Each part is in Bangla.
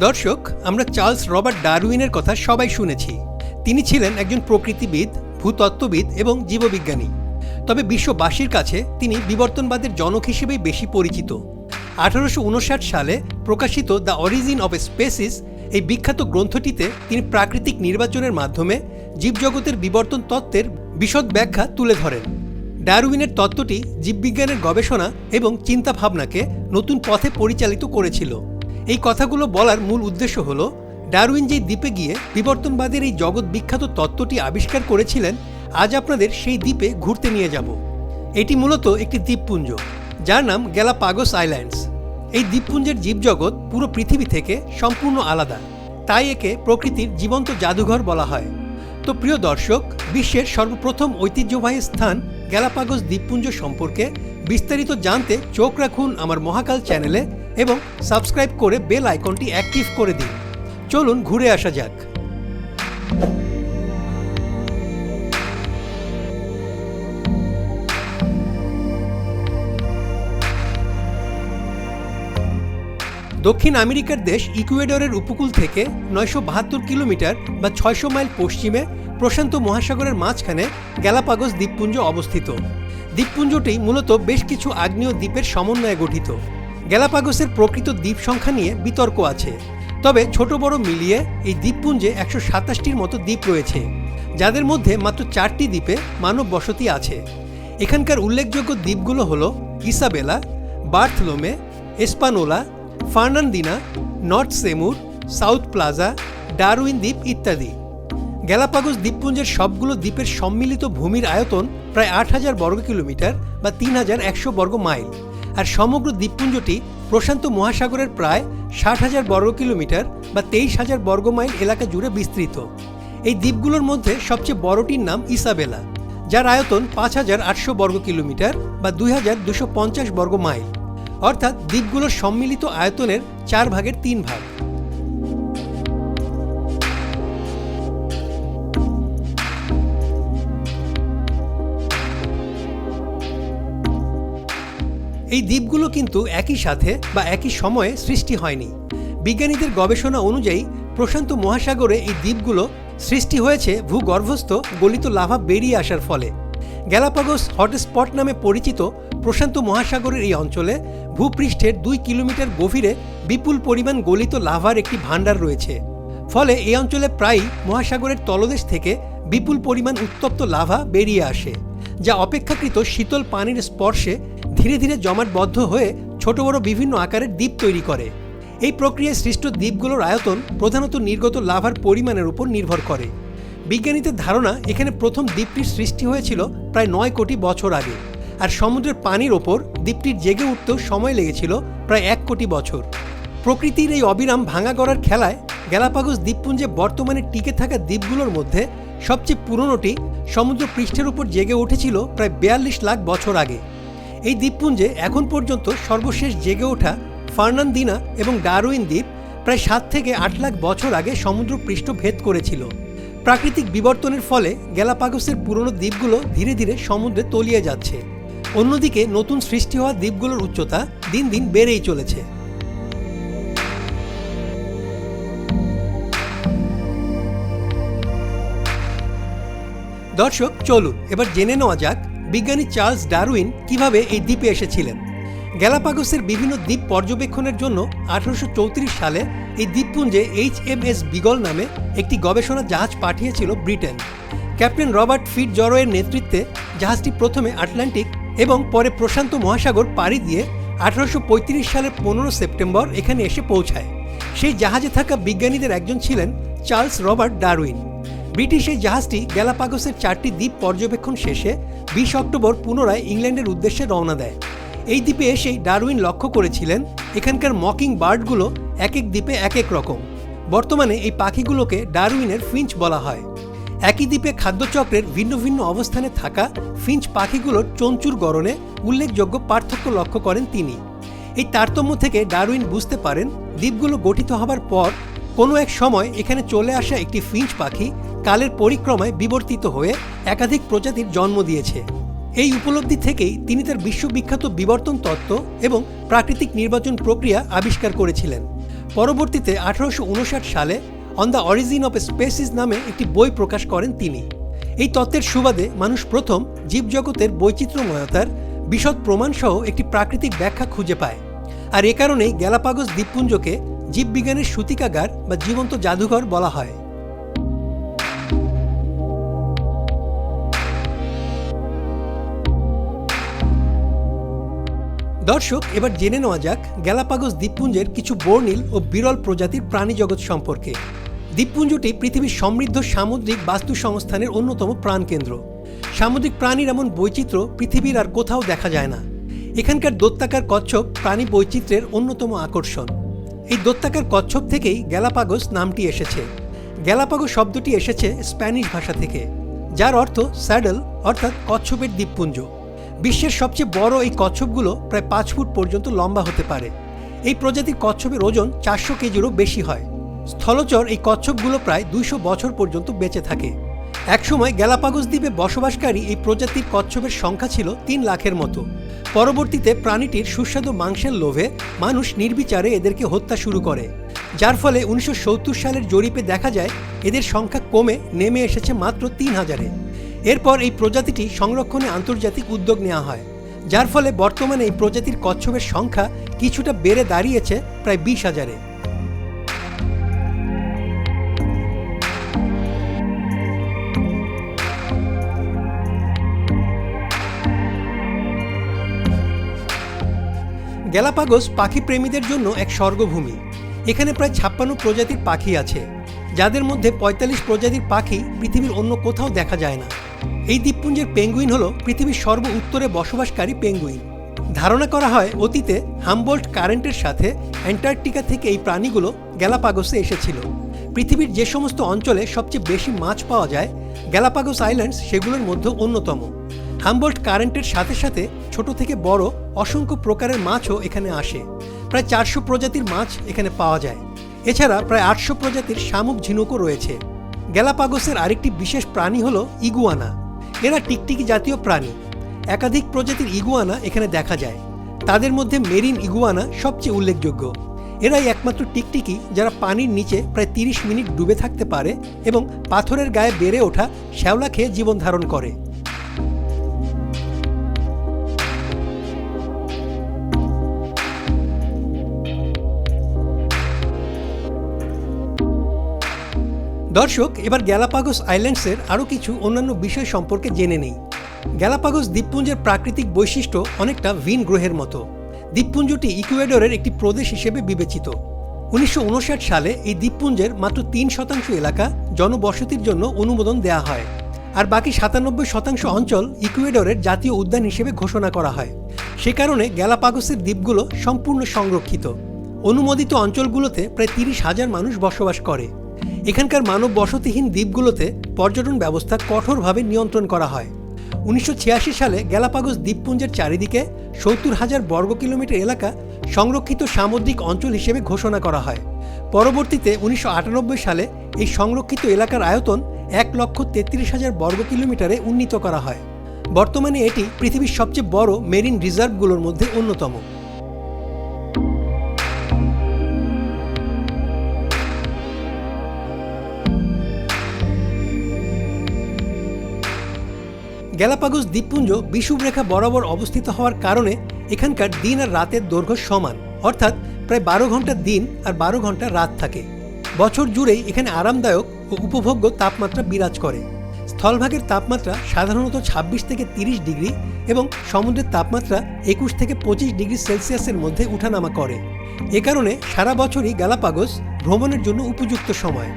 দর্শক, আমরা চার্লস রবার্ট ডারউইনের কথা সবাই শুনেছি। তিনি ছিলেন একজন প্রকৃতিবিদ, ভূতত্ত্ববিদ এবং জীববিজ্ঞানী। তবে বিশ্ববাসীর কাছে তিনি বিবর্তনবাদের জনক হিসেবেই বেশি পরিচিত। আঠারোশো উনষাট সালে প্রকাশিত দ্য অরিজিন অফ স্পেসিস এই বিখ্যাত গ্রন্থটিতে তিনি প্রাকৃতিক নির্বাচনের মাধ্যমে জীবজগতের বিবর্তন তত্ত্বের বিশদ ব্যাখ্যা তুলে ধরেন। ডারউইনের তত্ত্বটি জীববিজ্ঞানের গবেষণা এবং চিন্তাভাবনাকে নতুন পথে পরিচালিত করেছিল। এই কথাগুলো বলার মূল উদ্দেশ্য হল, ডারউইন যে দ্বীপে গিয়ে বিবর্তনবাদের এই জগৎ বিখ্যাত তত্ত্বটি আবিষ্কার করেছিলেন, আজ আপনাদের সেই দ্বীপে ঘুরতে নিয়ে যাব। এটি মূলত একটি দ্বীপপুঞ্জ, যার নাম গ্যালাপাগোস আইল্যান্ডস। এই দ্বীপপুঞ্জের জীবজগৎ পুরো পৃথিবী থেকে সম্পূর্ণ আলাদা, তাই একে প্রকৃতির জীবন্ত জাদুঘর বলা হয়। তো প্রিয় দর্শক, বিশ্বের সর্বপ্রথম ঐতিহ্যবাহী স্থান গ্যালাপাগোস দ্বীপপুঞ্জ সম্পর্কে বিস্তারিত জানতে চোখ রাখুন আমার মহাকাল চ্যানেলে এবং সাবস্ক্রাইব করে বেল আইকনটি অ্যাক্টিভ করে দিন। চলুন ঘুরে আসা যাক। দক্ষিণ আমেরিকার দেশ ইকুয়েডরের উপকূল থেকে নয়শো বাহাত্তর কিলোমিটার বা ছয়শো মাইল পশ্চিমে প্রশান্ত মহাসাগরের মাঝখানে গ্যালাপাগোস দ্বীপপুঞ্জ অবস্থিত। দ্বীপপুঞ্জটি মূলত বেশ কিছু আগ্নেয় দ্বীপের সমন্বয়ে গঠিত। গ্যালাপাগোসের প্রকৃত দ্বীপ সংখ্যা নিয়ে বিতর্ক আছে। তবে ছোট বড় মিলিয়ে এই দ্বীপপুঞ্জে একশো সাতাশটির মতো দ্বীপ রয়েছে, যাদের মধ্যে মাত্র চারটি দ্বীপে মানব বসতি আছে। এখানকার উল্লেখযোগ্য দ্বীপগুলো হল Isabela, Bartolome, Espanola, Fernandina, North Seymour, South Plaza, Darwin দ্বীপ ইত্যাদি। গ্যালাপাগোস দ্বীপপুঞ্জের সবগুলো দ্বীপের সম্মিলিত ভূমির আয়তন প্রায় আট হাজার বর্গ কিলোমিটার বা তিন হাজার একশো বর্গ মাইল। আর সমগ্র দ্বীপপুঞ্জটি প্রশান্ত মহাসাগরের প্রায় ষাট হাজার বর্গ কিলোমিটার বা তেইশ হাজার বর্গ মাইল এলাকা জুড়ে বিস্তৃত। এই দ্বীপগুলোর মধ্যে সবচেয়ে বড়টির নাম ইসাবেলা, যার আয়তন পাঁচ হাজার আটশো বর্গ কিলোমিটার বা দুই হাজার দুশো পঞ্চাশ বর্গ মাইল। অর্থাৎ দ্বীপগুলোর সম্মিলিত আয়তনের চার ভাগের তিন ভাগ। এই দ্বীপগুলো কিন্তু একই সাথে বা একই সময়ে সৃষ্টি হয়নি। বিজ্ঞানীদের গবেষণা অনুযায়ী প্রশান্ত মহাসাগরে এই দ্বীপগুলো সৃষ্টি হয়েছে ভূগর্ভস্থ গলিত লাভা বেরিয়ে আসার ফলে। গ্যালাপাগোস হটস্পট নামে পরিচিত প্রশান্ত মহাসাগরের এই অঞ্চলে ভূপৃষ্ঠের দুই কিলোমিটার গভীরে বিপুল পরিমাণ গলিত লাভার একটি ভাণ্ডার রয়েছে। ফলে এই অঞ্চলে প্রায়ই মহাসাগরের তলদেশ থেকে বিপুল পরিমাণ উত্তপ্ত লাভা বেরিয়ে আসে, যা অপেক্ষাকৃত শীতল পানির স্পর্শে ধীরে ধীরে জমাটবদ্ধ হয়ে ছোট বড় বিভিন্ন আকারের দ্বীপ তৈরি করে। এই প্রক্রিয়ায় সৃষ্ট দ্বীপগুলোর আয়তন প্রধানত নির্গত লাভার পরিমাণের উপর নির্ভর করে। বিজ্ঞানীদের ধারণা, এখানে প্রথম দ্বীপটির সৃষ্টি হয়েছিল প্রায় নয় কোটি বছর আগে, আর সমুদ্রের পানির ওপর দ্বীপটির জেগে উঠতেও সময় লেগেছিল প্রায় এক কোটি বছর। প্রকৃতির এই অবিরাম ভাঙা গড়ার খেলায় গ্যালাপাগোস দ্বীপপুঞ্জে বর্তমানে টিকে থাকা দ্বীপগুলোর মধ্যে সবচেয়ে পুরনোটি সমুদ্র পৃষ্ঠের উপর জেগে উঠেছিল প্রায় বিয়াল্লিশ লাখ বছর আগে। এই দ্বীপপুঞ্জে এখন পর্যন্ত সর্বশেষ জেগে ওঠা ফার্নান্দিনা এবং ডারউইন দ্বীপ প্রায় সাত থেকে আট লাখ বছর আগে সমুদ্র পৃষ্ঠ ভেদ করেছিল। প্রাকৃতিক বিবর্তনের ফলে গ্যালাপাগোসের পুরনো দ্বীপগুলো ধীরে ধীরে সমুদ্রে তলিয়ে যাচ্ছে। অন্যদিকে নতুন সৃষ্টি হওয়া দ্বীপগুলোর উচ্চতা দিন দিন বেড়েই চলেছে। দর্শক, চলুন, এবার জেনে নেওয়া যাক বিজ্ঞানী চার্লস ডারউইন কীভাবে এই দ্বীপে এসেছিলেন? গ্যালাপাগোসের বিভিন্ন দ্বীপ পর্যবেক্ষণের জন্য আঠারোশো চৌত্রিশ সালে এই দ্বীপপুঞ্জে এইচ এম এস বিগল নামে একটি গবেষণা জাহাজ পাঠিয়েছিল ব্রিটেন। ক্যাপ্টেন রবার্ট ফিট জরোয়ের নেতৃত্বে জাহাজটি প্রথমে আটলান্টিক এবং পরে প্রশান্ত মহাসাগর পাড়ি দিয়ে আঠারোশো পঁয়ত্রিশ সালের পনেরো সেপ্টেম্বর এখানে এসে পৌঁছায়। সেই জাহাজে থাকা বিজ্ঞানীদের একজন ছিলেন চার্লস রবার্ট ডারউইন। ব্রিটিশ এই জাহাজটি গ্যালাপাগোসের চারটি দ্বীপ পর্যবেক্ষণ শেষে বিশ অক্টোবর পুনরায় ইংল্যান্ডের উদ্দেশ্যে রওনা দেয়। এই দ্বীপে এসেই ডারউইন লক্ষ্য করেছিলেন, এখানকার মকিং বার্ডগুলো এক এক দ্বীপে এক এক রকম। বর্তমানে এই পাখিগুলোকে ডারউইনের ফিঞ্চ বলা হয়। একই দ্বীপে খাদ্যচক্রের ভিন্ন ভিন্ন অবস্থানে থাকা ফিঞ্চ পাখিগুলোর চঞ্চুর গড়নে উল্লেখযোগ্য পার্থক্য লক্ষ্য করেন তিনি। এই তারতম্য থেকে ডারউইন বুঝতে পারেন, দ্বীপগুলো গঠিত হবার পর কোনো এক সময় এখানে চলে আসা একটি ফিঞ্চ পাখি কালের পরিক্রমায় বিবর্তিত হয়ে একাধিক প্রজাতির জন্ম দিয়েছে। এই উপলব্ধি থেকেই তিনি তার বিশ্ববিখ্যাত বিবর্তন তত্ত্ব এবং প্রাকৃতিক নির্বাচন প্রক্রিয়া আবিষ্কার করেছিলেন। পরবর্তীতে আঠারোশো উনষাট সালে On the Origin of Species নামে একটি বই প্রকাশ করেন তিনি। এই তত্ত্বের সুবাদে মানুষ প্রথম জীবজগতের বৈচিত্র্যময়তার বিশদ প্রমাণসহ একটি প্রাকৃতিক ব্যাখ্যা খুঁজে পায়। আর এ কারণেই গ্যালাপাগোস দ্বীপপুঞ্জকে জীববিজ্ঞানের সূতিকাগার বা জীবন্ত জাদুঘর বলা হয়। দর্শক, এবার জেনে নেওয়া যাক গ্যালাপাগোস দ্বীপপুঞ্জের কিছু বর্ণিল ও বিরল প্রজাতির প্রাণী জগৎ সম্পর্কে। দ্বীপপুঞ্জটি পৃথিবীর সমৃদ্ধ সামুদ্রিক বাস্তু সংস্থানের অন্যতম প্রাণকেন্দ্র। সামুদ্রিক প্রাণীর এমন বৈচিত্র্য পৃথিবীর আর কোথাও দেখা যায় না। এখানকার দত্তাকার কচ্ছপ প্রাণী বৈচিত্র্যের অন্যতম আকর্ষণ। এই দত্তাকার কচ্ছপ থেকেই গ্যালাপাগোস নামটি এসেছে। গ্যালাপাগোস শব্দটি এসেছে স্প্যানিশ ভাষা থেকে, যার অর্থ স্যাডেল, অর্থাৎ কচ্ছপের দ্বীপপুঞ্জ। বিশ্বের সবচেয়ে বড় এই কচ্ছপগুলো প্রায় পাঁচ ফুট পর্যন্ত লম্বা হতে পারে। এই প্রজাতির কচ্ছপের ওজন চারশো কেজিরও বেশি হয়। স্থলচর এই কচ্ছপগুলো প্রায় দুইশো বছর পর্যন্ত বেঁচে থাকে। একসময় গ্যালাপাগোস দ্বীপে বসবাসকারী এই প্রজাতির কচ্ছপের সংখ্যা ছিল তিন লাখের মতো। পরবর্তীতে প্রাণীটির সুস্বাদু মাংসের লোভে মানুষ নির্বিচারে এদেরকে হত্যা শুরু করে। যার ফলে উনিশশো সত্তর সালের জরিপে দেখা যায়, এদের সংখ্যা কমে নেমে এসেছে মাত্র তিন হাজারে। এরপর এই প্রজাতিটি সংরক্ষণে আন্তর্জাতিক উদ্যোগ নেওয়া হয়, যার ফলে বর্তমানে এই প্রজাতির কচ্ছপের সংখ্যা কিছুটা বেড়ে দাঁড়িয়েছে প্রায় বিশ হাজারে। গ্যালাপাগোস পাখি প্রেমীদের জন্য এক স্বর্গভূমি। এখানে প্রায় ছাপ্পান্ন প্রজাতির পাখি আছে, যাদের মধ্যে পঁয়তাল্লিশ প্রজাতির পাখি পৃথিবীর অন্য কোথাও দেখা যায় না। এই দ্বীপপুঞ্জের পেঙ্গুইন হল পৃথিবীর সর্ব উত্তরে বসবাসকারী পেঙ্গুইন। ধারণা করা হয় অতীতে হামবোল্ট কারেন্টের সাথে অ্যান্টার্কটিকা থেকে এই প্রাণীগুলো গ্যালাপাগোসে এসেছিল। পৃথিবীর যে সমস্ত অঞ্চলে সবচেয়ে বেশি মাছ পাওয়া যায়, গ্যালাপাগোস আইল্যান্ডস সেগুলোর মধ্যে অন্যতম। হামবোল্ট কারেন্টের সাথে সাথে ছোট থেকে বড় অসংখ্য প্রকারের মাছও এখানে আসে। প্রায় চারশো প্রজাতির মাছ এখানে পাওয়া যায়। এছাড়া প্রায় আটশো প্রজাতির শামুক ঝিনুকও রয়েছে। গ্যালাপাগোসের আরেকটি বিশেষ প্রাণী হলো ইগুয়ানা। এরা টিকটিকি জাতীয় প্রাণী। একাধিক প্রজাতির ইগুয়ানা এখানে দেখা যায়। তাদের মধ্যে মেরিন ইগুয়ানা সবচেয়ে উল্লেখযোগ্য। এরাই একমাত্র টিকটিকি যারা পানির নিচে প্রায় তিরিশ মিনিট ডুবে থাকতে পারে এবং পাথরের গায়ে বেড়ে ওঠা শ্যাওলা খেয়ে জীবন ধারণ করে। দর্শক, এবার গ্যালাপাগোস আইল্যান্ডসের আরও কিছু অন্যান্য বিষয় সম্পর্কে জেনে নেই। গ্যালাপাগোস দ্বীপপুঞ্জের প্রাকৃতিক বৈশিষ্ট্য অনেকটা ভিন গ্রহের মতো। দ্বীপপুঞ্জটি ইকুয়েডরের একটি প্রদেশ হিসেবে বিবেচিত। উনিশশো উনষাট সালে এই দ্বীপপুঞ্জের মাত্র তিন শতাংশ এলাকা জনবসতির জন্য অনুমোদন দেওয়া হয়। আর বাকি সাতানব্বই শতাংশ অঞ্চল ইকুয়েডরের জাতীয় উদ্যান হিসেবে ঘোষণা করা হয়। সে কারণে গ্যালাপাগোসের দ্বীপগুলো সম্পূর্ণ সংরক্ষিত। অনুমোদিত অঞ্চলগুলোতে প্রায় তিরিশ হাজার মানুষ বসবাস করে। এখানকার মানব বসতিহীন দ্বীপগুলোতে পর্যটন ব্যবস্থা কঠোরভাবে নিয়ন্ত্রণ করা হয়। উনিশশো ছিয়াশি সালে গ্যালাপাগোস দ্বীপপুঞ্জের চারিদিকে সত্তর হাজার বর্গ কিলোমিটার এলাকা সংরক্ষিত সামুদ্রিক অঞ্চল হিসেবে ঘোষণা করা হয়। পরবর্তীতে উনিশশো আটানব্বই সালে এই সংরক্ষিত এলাকার আয়তন এক লক্ষ তেত্রিশ হাজার বর্গ কিলোমিটারে উন্নীত করা হয়। বর্তমানে এটি পৃথিবীর সবচেয়ে বড় মেরিন রিজার্ভগুলোর মধ্যে অন্যতম। গ্যালাপাগোস দ্বীপপুঞ্জ বিষুবরেখা বরাবর অবস্থিত হওয়ার কারণে এখানকার দিন আর রাতের দৈর্ঘ্য সমান। অর্থাৎ প্রায় বারো ঘণ্টা দিন আর বারো ঘণ্টা রাত থাকে। বছর জুড়েই এখানে আরামদায়ক ও উপভোগ্য তাপমাত্রা বিরাজ করে। স্থলভাগের তাপমাত্রা সাধারণত ২৬ থেকে তিরিশ ডিগ্রি এবং সমুদ্রের তাপমাত্রা একুশ থেকে পঁচিশ ডিগ্রি সেলসিয়াসের মধ্যে উঠানামা করে। এ কারণে সারা বছরই গ্যালাপাগোস ভ্রমণের জন্য উপযুক্ত সময়।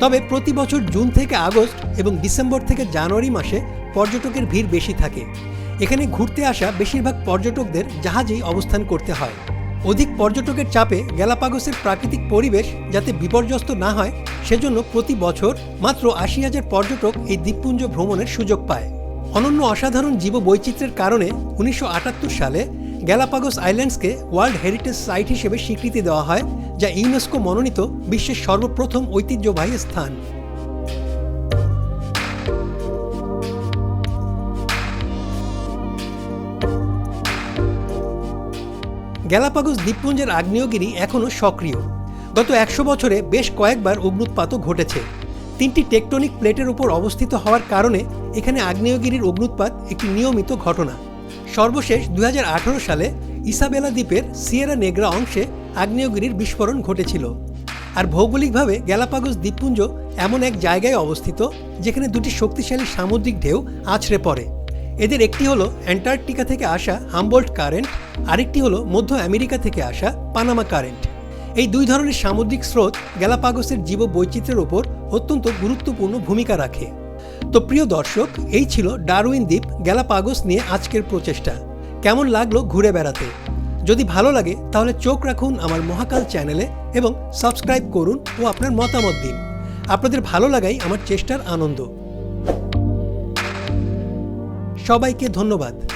তবে প্রতি বছর জুন থেকে আগস্ট এবং ডিসেম্বর থেকে জানুয়ারি মাসে পর্যটকের ভিড় বেশি থাকে। এখানে ঘুরতে আসা বেশিরভাগ পর্যটকদের জাহাজেই অবস্থান করতে হয়। অধিক পর্যটকের চাপে গ্যালাপাগোসের প্রাকৃতিক পরিবেশ যাতে বিপর্যস্ত না হয়, সেজন্য প্রতি বছর মাত্র আশি হাজার পর্যটক এই দ্বীপপুঞ্জ ভ্রমণের সুযোগ পায়। অনন্য অসাধারণ জীববৈচিত্র্যের কারণে উনিশশো আটাত্তর সালে গ্যালাপাগোস আইল্যান্ডসকে ওয়ার্ল্ড হেরিটেজ সাইট হিসেবে স্বীকৃতি দেওয়া হয়, যা ইউনেস্কো মনোনীত বিশ্বের সর্বপ্রথম ঐতিহ্যবাহী স্থান। গ্যালাপাগোস দ্বীপপুঞ্জের আগ্নেয়গিরি এখনও সক্রিয়। গত একশো বছরে বেশ কয়েকবার অগ্নুৎপাতও ঘটেছে। তিনটি টেকটনিক প্লেটের উপর অবস্থিত হওয়ার কারণে এখানে আগ্নেয়গিরির অগ্নুৎপাত একটি নিয়মিত ঘটনা। সর্বশেষ দুই হাজার আঠারো সালে ইসাবেলা দ্বীপের সিয়েরা নেগ্রা অংশে আগ্নেয়গিরির বিস্ফোরণ ঘটেছিল। আর ভৌগোলিকভাবে গ্যালাপাগোস দ্বীপপুঞ্জ এমন এক জায়গায় অবস্থিত, যেখানে দুটি শক্তিশালী সামুদ্রিক ঢেউ আছড়ে পড়ে। এদের একটি হলো অ্যান্টার্কটিকা থেকে আসা হামবোল্ট কারেন্ট, আরেকটি হলো মধ্য আমেরিকা থেকে আসা পানামা কারেন্ট। এই দুই ধরনের সামুদ্রিক স্রোত গ্যালাপাগোসের জীব বৈচিত্র্যের ওপর অত্যন্ত গুরুত্বপূর্ণ ভূমিকা রাখে। তো প্রিয় দর্শক, এই ছিল ডারউইন দ্বীপ গ্যালাপাগোস নিয়ে আজকের প্রচেষ্টা। কেমন লাগল ঘুরে বেড়াতে? যদি ভালো লাগে, তাহলে চোখ রাখুন আমার মহাকাল চ্যানেলে এবং সাবস্ক্রাইব করুন ও আপনার মতামত দিন। আপনাদের ভালো লাগাই আমার চেষ্টার আনন্দ। সবাইকে ধন্যবাদ।